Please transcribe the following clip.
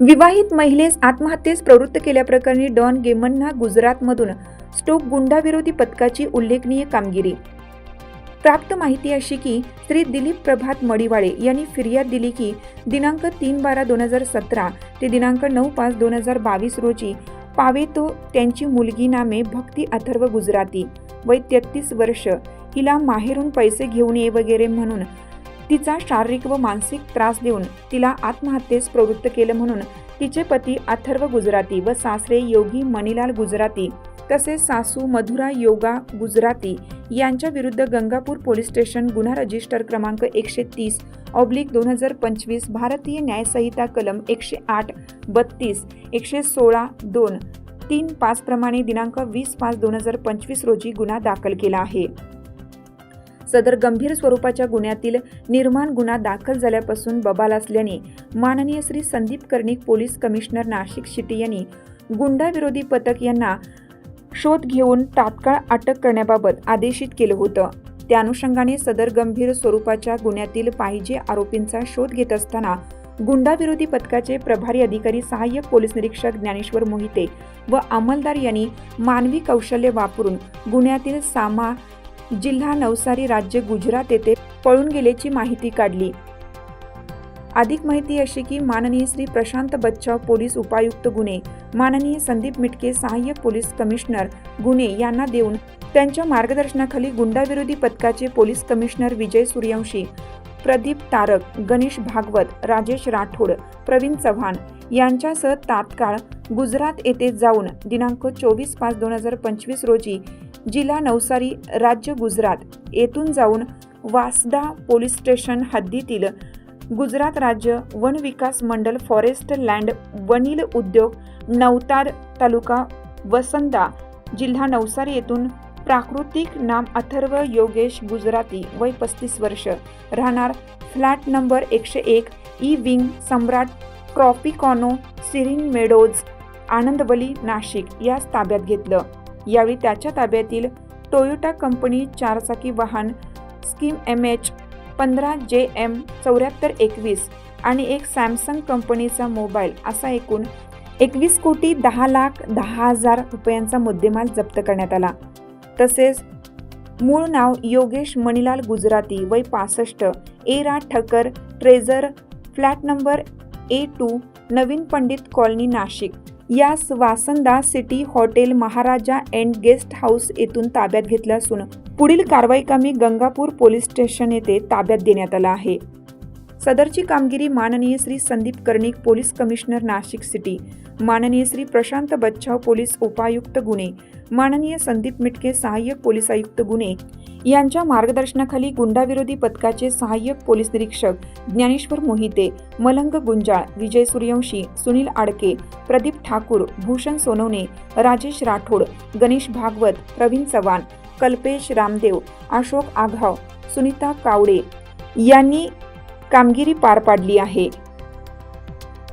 विवाहित महिलेस आत्महत्येस प्रवृत्त केल्याप्रकरणी डॉन गेमनना गुजरातमधून स्टोक गुंडाविरोधी पथकाची उल्लेखनीय कामगिरी. प्राप्त माहिती अशी की श्री दिलीप प्रभात मडिवाळे यांनी फिर्याद दिली की दिनांक तीन बारा दोन हजार सतरा ते दिनांक नऊ पाच दोन हजार बावीस रोजी पावेतो त्यांची मुलगी नामे भक्ती अथर्व गुजराती वय तेहतीस वर्ष हिला माहेरून पैसे घेऊन ये वगैरे म्हणून तिचा शारीरिक व मानसिक त्रास देऊन तिला आत्महत्येस प्रवृत्त केलं म्हणून तिचे पती अथर्व गुजराती व सासरे योगी मणिलाल गुजराती तसेच सासू मधुरा योगा गुजराती यांच्या विरुद्ध गंगापूर पोलीस स्टेशन गुन्हा रजिस्टर क्रमांक एकशे तीस ऑब्लिक दोन हजार पंचवीस भारतीय न्यायसंहिता कलम एकशे आठ बत्तीस एकशे सोळा दोन तीन पाच प्रमाणे दिनांक वीस पाच दोन हजार पंचवीस रोजी गुन्हा दाखल केला आहे. सदर गंभीर स्वरूपाच्या गुन्ह्यातील निर्माण गुन्हा दाखल झाल्यापासून बबाल असल्याने माननीय Shri Sandeep Karnik police commissioner Nashik city यांनी गुंडाविरोधी पथक यांना शोध घेऊन तात्काळ अटक करण्याबाबत आदेशित केलं होतं. त्या अनुषंगाने सदर गंभीर स्वरूपाच्या गुन्ह्यातील पाहिजे आरोपींचा शोध घेत असताना गुंडाविरोधी पथकाचे प्रभारी अधिकारी सहाय्यक पोलीस निरीक्षक ज्ञानेश्वर मोहिते व अंमलदार यांनी मानवी कौशल्य वापरून गुन्ह्यातील सामा जिल्हा नवसारी राज्य गुजरात येथे पळून गेल्याची माहिती काढली. अधिक माहिती अशी की माननीय श्री प्रशांत बच्चाव पोलीस उपायुक्त गुन्हे माननीय संदीप मिटके सहाय्यक पोलीस कमिशनर गुन्हे यांना देऊन त्यांच्या मार्गदर्शनाखाली गुंडाविरोधी पथकाचे पोलीस कमिशनर विजय सूर्यवंशी प्रदीप तारक गणेश भागवत राजेश राठोड प्रवीण चव्हाण यांच्यासह तात्काळ गुजरात येथे जाऊन दिनांक चोवीस पाच दोन हजार पंचवीस रोजी जिल्हा नवसारी राज्य गुजरात येथून जाऊन वासदा पोलीस स्टेशन हद्दीतील गुजरात राज्य वन विकास मंडल फॉरेस्ट लँड वनील उद्योग नवतार तालुका वसंता जिल्हा नवसारी येथून प्राकृतिक नाम अथर्व योगेश गुजराती वय पस्तीस वर्ष. राहणार फ्लॅट नंबर एकशे एक ई विंग सम्राट क्रॉपिकॉनो सिरिन मेडोज आनंदवली नाशिक याच ताब्यात घेतलं. यावेळी त्याच्या ताब्यातील टोयोटा कंपनी चारचाकी वाहन स्कीम एम एच पंधरा जे एम चौऱ्याहत्तर एकवीस आणि एक सॅमसंग कंपनीचा मोबाईल असा एकूण एकवीस कोटी दहा लाख दहा हजार रुपयांचा मुद्देमाल जप्त करण्यात आला. तसेच मूळ नाव योगेश मणिलाल गुजराती वय पासष्ट ए रा Thakkar treasure flat number A two Navin Pandit colony Nashik. यास वासंदा city hotel Maharaja and guest house येथून ताब्यात घेतलं असून पुढील कारवाई कामी गंगापूर पोलीस स्टेशन येथे ताब्यात देण्यात आला आहे. सदरची कामगिरी माननीय Shri Sandeep Karnik police commissioner Nashik city माननीय श्री प्रशांत बच्छाव पोलीस उपायुक्त गुन्हे माननीय संदीप मिटके सहाय्यक पोलीस आयुक्त गुन्हे यांच्या मार्गदर्शनाखाली गुंडाविरोधी पथकाचे सहाय्यक पोलीस निरीक्षक ज्ञानेश्वर मोहिते मलंग गुंजाळ विजय सूर्यवंशी सुनील आडके प्रदीप ठाकूर भूषण सोनवणे राजेश राठोड गणेश भागवत प्रवीण चव्हाण कल्पेश रामदेव अशोक आघाव सुनीता कावडे यांनी कामगिरी पार पाडली आहे.